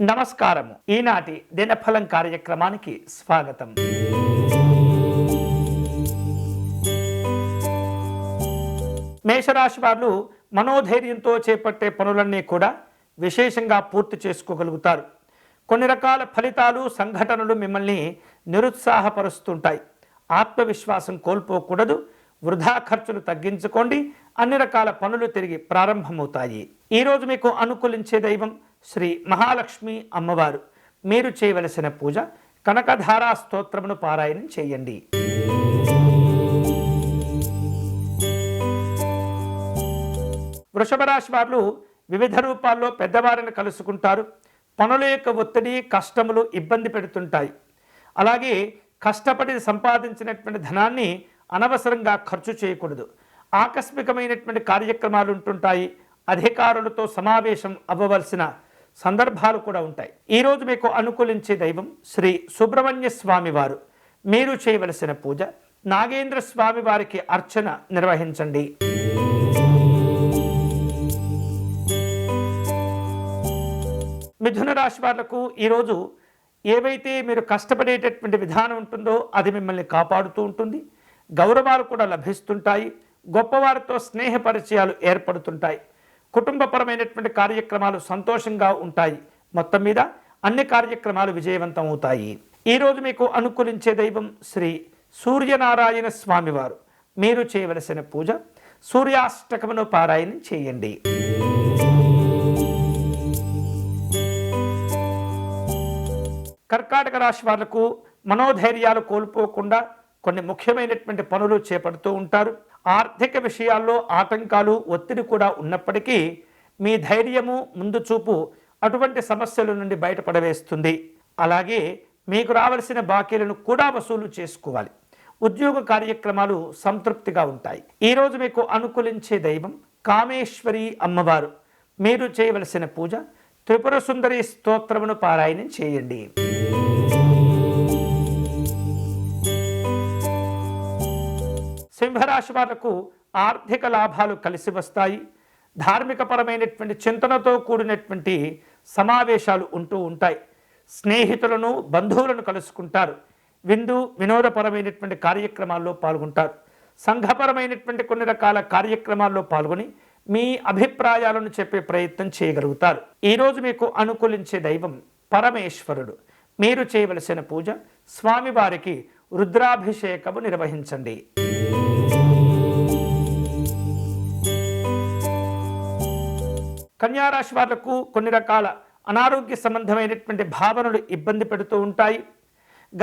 నమస్కారము. ఈనాటి దినఫలం కార్యక్రమానికి స్వాగతం. మేషరాశి వారు మనోధైర్యంతో చేపట్టే పనులన్నీ కూడా విశేషంగా పూర్తి చేసుకోగలుగుతారు. కొన్ని రకాల ఫలితాలు సంఘటనలు మిమ్మల్ని నిరుత్సాహపరుస్తుంటాయి. ఆత్మవిశ్వాసం కోల్పోకూడదు వృధా ఖర్చులు తగ్గించుకోండి అన్ని రకాల పనులు తిరిగి ప్రారంభమవుతాయి. ఈరోజు మీకు అనుకూలించే దైవం శ్రీ మహాలక్ష్మి అమ్మవారు. మీరు చేయవలసిన పూజ కనకధారా స్తోత్రమును పారాయణం చేయండి. వృషభ రాశి వారు వివిధ రూపాల్లో పెద్దవారిని కలుసుకుంటారు. పనుల యొక్క ఒత్తిడి కష్టములు ఇబ్బంది పెడుతుంటాయి. అలాగే కష్టపడి సంపాదించినటువంటి ధనాన్ని అనవసరంగా ఖర్చు చేయకూడదు. ఆకస్మికమైనటువంటి కార్యక్రమాలు ఉంటుంటాయి. అధికారులతో సమావేశం అవ్వవలసిన సందర్భాలు కూడా ఉంటాయి. ఈరోజు మీకు అనుకూలించే దైవం శ్రీ సుబ్రహ్మణ్య స్వామి వారు. మీరు చేయవలసిన పూజ నాగేంద్ర స్వామి వారికి అర్చన నిర్వహించండి. మిథున రాశి వాళ్ళకు ఈరోజు ఏవైతే మీరు కష్టపడేటటువంటి విధానం ఉంటుందో అది మిమ్మల్ని కాపాడుతూ ఉంటుంది. గౌరవాలు కూడా లభిస్తుంటాయి. గొప్పవారితో స్నేహ పరిచయాలు ఏర్పడుతుంటాయి. కుటుంబపరమైనటువంటి కార్యక్రమాలు సంతోషంగా ఉంటాయి. మొత్తం మీద అన్ని కార్యక్రమాలు విజయవంతం అవుతాయి ఈరోజు మీకు అనుకూలించే దైవం శ్రీ సూర్యనారాయణ స్వామివారు. మీరు చేయవలసిన పూజ సూర్యాష్టకమును పారాయణం చేయండి. కర్కాటక రాశి వాళ్ళకు మనోధైర్యాలు కోల్పోకుండా కొన్ని ముఖ్యమైనటువంటి పనులు చేపడుతూ ఉంటారు. ఆర్థిక విషయాల్లో ఆటంకాలు ఒత్తిడి కూడా ఉన్నప్పటికీ మీ ధైర్యము ముందు చూపు అటువంటి సమస్యల నుండి బయటపడవేస్తుంది. అలాగే మీకు రావలసిన బాకీలను కూడా వసూలు చేసుకోవాలి. ఉద్యోగ కార్యక్రమాలు సంతృప్తిగా ఉంటాయి. ఈరోజు మీకు అనుకూలించే దైవం కామేశ్వరి అమ్మవారు. మీరు చేయవలసిన పూజ త్రిపుర సుందరి స్తోత్రమును పారాయణం చేయండి. కుంభరాశి వాళ్ళకు ఆర్థిక లాభాలు కలిసి వస్తాయి. ధార్మికపరమైనటువంటి చింతనతో కూడినటువంటి సమావేశాలు ఉంటూ ఉంటాయి. స్నేహితులను బంధువులను కలుసుకుంటారు. విందు వినోదపరమైనటువంటి కార్యక్రమాల్లో పాల్గొంటారు. సంఘపరమైనటువంటి కొన్ని రకాల కార్యక్రమాల్లో పాల్గొని మీ అభిప్రాయాలను చెప్పే ప్రయత్నం చేయగలుగుతారు. ఈరోజు మీకు అనుకూలించే దైవం పరమేశ్వరుడు. మీరు చేయవలసిన పూజ స్వామివారికి రుద్రాభిషేకము నిర్వహించండి. కన్యారాశి వాళ్ళకు కొన్ని రకాల అనారోగ్య సంబంధమైనటువంటి భావనలు ఇబ్బంది పెడుతూ ఉంటాయి.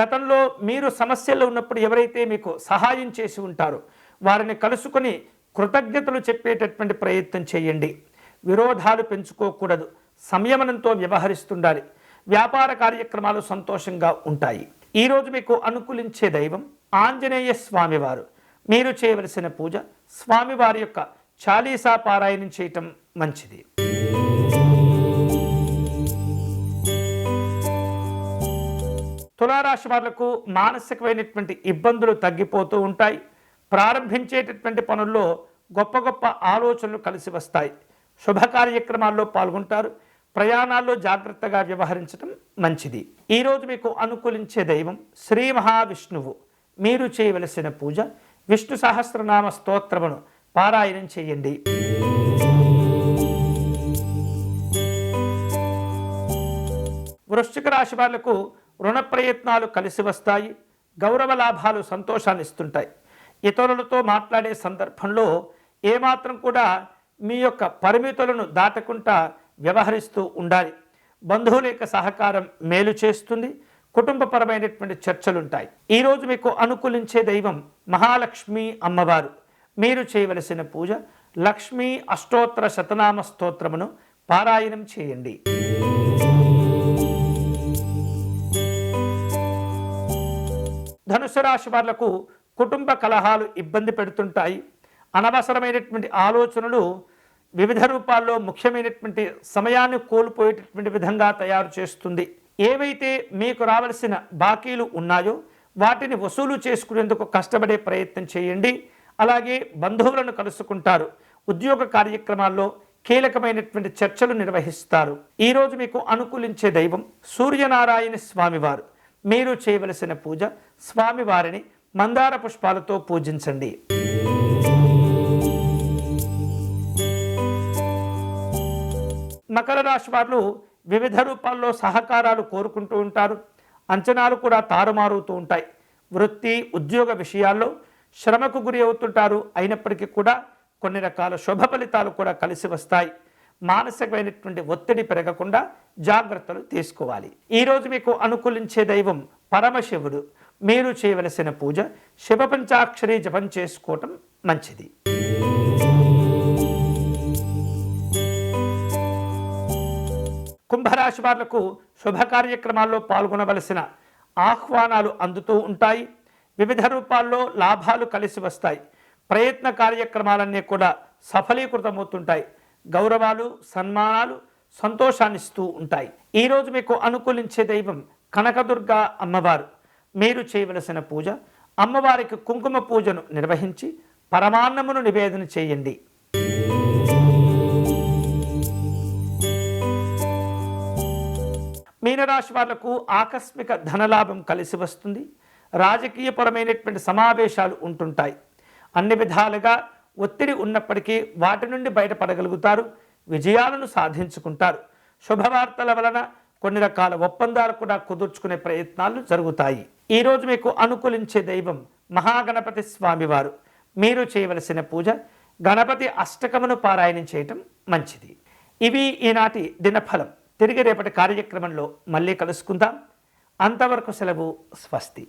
గతంలో మీరు సమస్యల్లో ఉన్నప్పుడు ఎవరైతే మీకు సహాయం చేసి ఉంటారో వారిని కలుసుకొని కృతజ్ఞతలు చెప్పేటటువంటి ప్రయత్నం చేయండి. విరోధాలు పెంచుకోకూడదు. సంయమనంతో వ్యవహరిస్తుండాలి. వ్యాపార కార్యక్రమాలు సంతోషంగా ఉంటాయి. ఈరోజు మీకు అనుకూలించే దైవం ఆంజనేయ స్వామివారు. మీరు చేయవలసిన పూజ స్వామివారి యొక్క చాలీసా పారాయణం చేయటం మంచిది. తులారాశి వాళ్ళకు మానసికమైనటువంటి ఇబ్బందులు తగ్గిపోతూ ఉంటాయి. ప్రారంభించేటటువంటి పనుల్లో గొప్ప గొప్ప ఆలోచనలు కలిసి వస్తాయి. శుభ కార్యక్రమాల్లో పాల్గొంటారు. ప్రయాణాల్లో జాగ్రత్తగా వ్యవహరించడం మంచిది. ఈరోజు మీకు అనుకూలించే దైవం శ్రీ మహావిష్ణువు. మీరు చేయవలసిన పూజ విష్ణు సహస్రనామ స్తోత్రమును పారాయణం చేయండి. వృశ్చిక రాశి వాళ్ళకు రుణ ప్రయత్నాలు కలిసి వస్తాయి గౌరవ లాభాలు సంతోషాన్ని ఇస్తుంటాయి ఇతరులతో మాట్లాడే సందర్భంలో ఏమాత్రం కూడా మీ యొక్క పరిమితులను దాటకుండా వ్యవహరిస్తూ ఉండాలి. బంధువుల యొక్క సహకారం మేలు చేస్తుంది కుటుంబపరమైనటువంటి చర్చలుంటాయి. ఈరోజు మీకు అనుకూలించే దైవం మహాలక్ష్మి అమ్మవారు. మీరు చేయవలసిన పూజ లక్ష్మీ అష్టోత్తర శతనామ స్తోత్రమును పారాయణం చేయండి. ధనుసు రాశి వాళ్ళకు కుటుంబ కలహాలు ఇబ్బంది పెడుతుంటాయి. అనవసరమైనటువంటి ఆలోచనలు వివిధ రూపాల్లో ముఖ్యమైనటువంటి సమయాన్ని కోల్పోయేటటువంటి విధంగా తయారు చేస్తుంది. ఏవైతే మీకు రావలసిన బాకీలు ఉన్నాయో వాటిని వసూలు చేసుకునేందుకు కష్టపడే ప్రయత్నం చేయండి. అలాగే బంధువులను కలుసుకుంటారు. ఉద్యోగ కార్యక్రమాల్లో కీలకమైనటువంటి చర్చలు నిర్వహిస్తారు. ఈరోజు మీకు అనుకూలించే దైవం సూర్యనారాయణ స్వామివారు. మీరు చేయవలసిన పూజ స్వామివారిని మందార పుష్పాలతో పూజించండి. మకర రాశి వారు వివిధ రూపాల్లో సహకారాలు కోరుకుంటూ ఉంటారు. అంచనాలు కూడా తారుమారుతూ ఉంటాయి. వృత్తి ఉద్యోగ విషయాల్లో శ్రమకు గురి అవుతుంటారు. అయినప్పటికీ కూడా కొన్ని రకాల శుభ ఫలితాలు కూడా కలిసి వస్తాయి. మానసికమైనటువంటి ఒత్తిడి పెరగకుండా జాగ్రత్తలు తీసుకోవాలి. ఈరోజు మీకు అనుకూలించే దైవం పరమశివుడు. మీరు చేయవలసిన పూజ శివ పంచాక్షరి జపం చేసుకోవటం మంచిది. కుంభరాశి వాళ్ళకు శుభ కార్యక్రమాల్లో పాల్గొనవలసిన ఆహ్వానాలు అందుతూ ఉంటాయి. వివిధ రూపాల్లో లాభాలు కలిసి వస్తాయి. ప్రయత్న కార్యక్రమాలన్నీ కూడా సఫలీకృతమవుతుంటాయి. గౌరవాలు సన్మానాలు సంతోషాన్నిస్తూ ఉంటాయి. ఈరోజు మీకు అనుకూలించే దైవం కనకదుర్గ అమ్మవారు. మీరు చేయవలసిన పూజ అమ్మవారికి కుంకుమ పూజను నిర్వహించి పరమాన్నమును నివేదన చేయండి. మీనరాశి వాళ్ళకు ఆకస్మిక ధనలాభం కలిసి వస్తుంది. రాజకీయపరమైనటువంటి సమావేశాలు ఉంటుంటాయి. అన్ని విధాలుగా ఒత్తిడి ఉన్నప్పటికీ వాటి నుండి బయటపడగలుగుతారు విజయాలను సాధించుకుంటారు. శుభవార్తల వలన కొన్ని రకాల ఒప్పందాలు కూడా కుదుర్చుకునే ప్రయత్నాలు జరుగుతాయి. ఈరోజు మీకు అనుకూలించే దైవం మహాగణపతి స్వామివారు. మీరు చేయవలసిన పూజ గణపతి అష్టకమును పారాయణం చేయటం మంచిది. ఇవి ఈనాటి దినఫలం. తిరిగి రేపటి కార్యక్రమంలో మళ్ళీ కలుసుకుందాం. అంతవరకు సెలవు స్వస్తి.